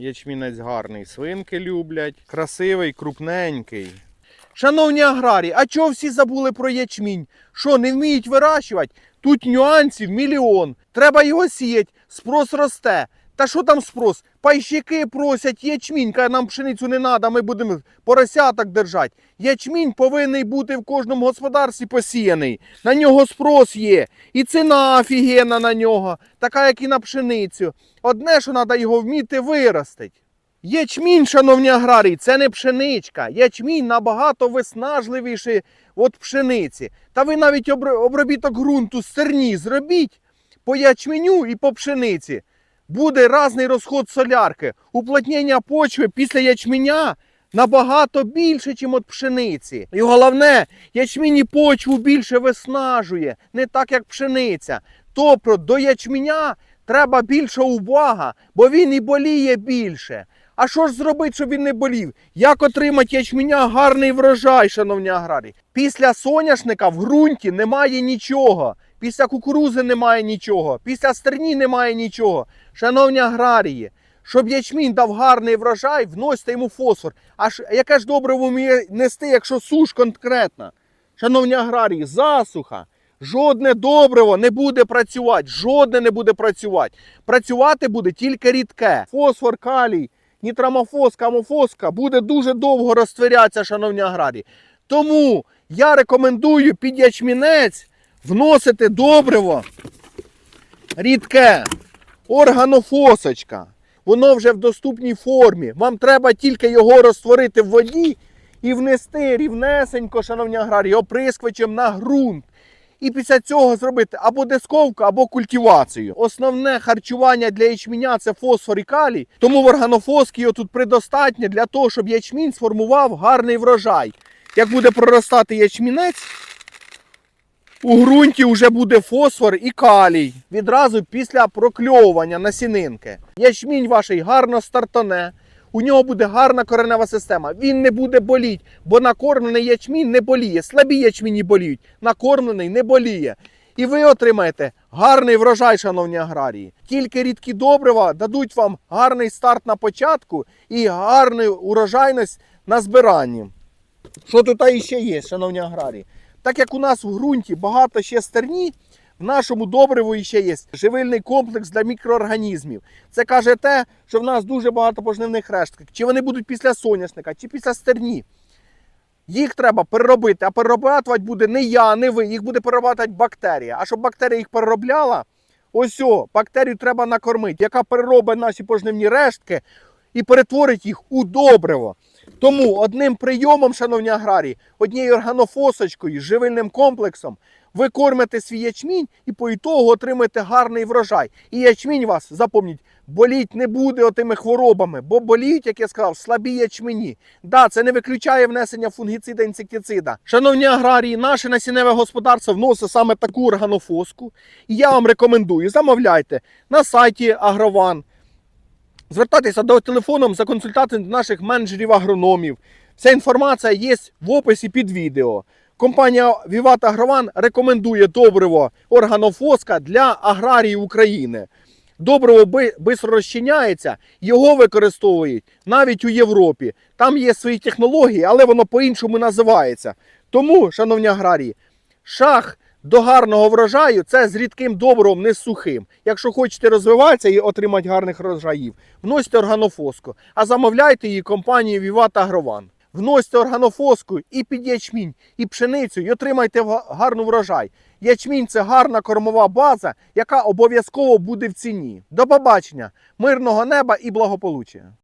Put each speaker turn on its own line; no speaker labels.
Ячмінець гарний, свинки люблять. Красивий, крупненький. Шановні аграрії, а чого всі забули про ячмінь? Що, не вміють вирощувати? Тут нюансів мільйон. Треба його сіяти, спрос росте. Та що там спрос? Пайщики просять ячмінь, каже, нам пшеницю не треба, ми будемо поросяток держати. Ячмінь повинен бути в кожному господарстві посіяний. На нього спрос є. І ціна офігенна на нього, така як і на пшеницю. Одне, що треба його вміти виростити. Ячмінь, шановні аграрії, це не пшеничка. Ячмінь набагато виснажливіший від пшениці. Та ви навіть обробіток ґрунту з стерні зробіть по ячменю і по пшениці. Буде різний розход солярки. Уплотнення почви після ячменя набагато більше, ніж від пшениці. І головне, ячмінь і почву більше виснажує, не так як пшениця. Тобто до ячменя треба більша увага, бо він і боліє більше. А що ж зробити, щоб він не болів? Як отримати ячменя гарний врожай, шановні аграрії? Після соняшника в ґрунті немає нічого. Після кукурузи немає нічого. Після стерні немає нічого. Шановні аграрії, щоб ячмінь дав гарний врожай, вносьте йому фосфор. А яке ж добре вміє нести, якщо суш конкретна? Шановні аграрії, засуха. Жодне добриво не буде працювати, жодне не буде працювати. Працювати буде тільки рідке. Фосфор, калій, нітрамофос, камофоска буде дуже довго розтворятися, шановні аграрії. Тому я рекомендую під ячмінець вносити добриво рідке, органофосочка. Воно вже в доступній формі. Вам треба тільки його розтворити в воді і внести рівнесенько, шановні аграрії, оприскувачем на ґрунт. І після цього зробити або дисковку, або культивацію. Основне харчування для ячменя це фосфор і калій. Тому в органофоски його тут предостатньо для того, щоб ячмінь сформував гарний врожай. Як буде проростати ячмінець, у ґрунті вже буде фосфор і калій. Відразу після прокльовування насінинки. Ячмінь ваш гарно стартане. У нього буде гарна коренева система. Він не буде боліти, бо накормлений ячмінь не боліє. Слабі ячміні боліють, накормлений не боліє. І ви отримаєте гарний врожай, шановні аграрії. Тільки рідкі добрива дадуть вам гарний старт на початку і гарну урожайність на збиранні. Що тут іще є, шановні аграрії? Так як у нас в ґрунті багато ще стерні, в нашому добриву ще є живильний комплекс для мікроорганізмів. Це каже те, що в нас дуже багато пожнивних решток. Чи вони будуть після соняшника, чи після стерні. Їх треба переробити, а перероблювати буде не я, не ви. Їх буде перероблювати бактерія. А щоб бактерія їх переробляла, ось о, бактерію треба накормити, яка переробить наші пожнивні рештки і перетворить їх у добриво. Тому одним прийомом, шановні аграрії, однією органофосочкою, живильним комплексом, ви кормите свій ячмінь і по ітогу отримаєте гарний врожай. І ячмінь вас, запам'ятайте, боліть не буде отими хворобами, бо боліють, як я сказав, слабі ячмені. Да, це не виключає внесення фунгіцида інсектицида. Шановні аграрії, наше насінневе господарство вносить саме таку органофоску. І я вам рекомендую, замовляйте на сайті Агрован. Звертайтеся до телефоном за консультацією до наших менеджерів агрономів. Вся інформація є в описі під відео. Компанія Vivat Агрован рекомендує добриво органофоска для аграрії України. Добриво швидко розчиняється, його використовують навіть у Європі. Там є свої технології, але воно по-іншому називається. Тому, шановні аграрії, шах до гарного врожаю це з рідким добривом, не сухим. Якщо хочете розвиватися і отримати гарних врожаїв, вносьте органофоску, а замовляйте її компанії Vivat Агрован. Вносьте органофоску і під ячмінь, і пшеницю, і отримайте га- гарну врожай. Ячмінь це гарна кормова база, яка обов'язково буде в ціні. До побачення, мирного неба і благополуччя!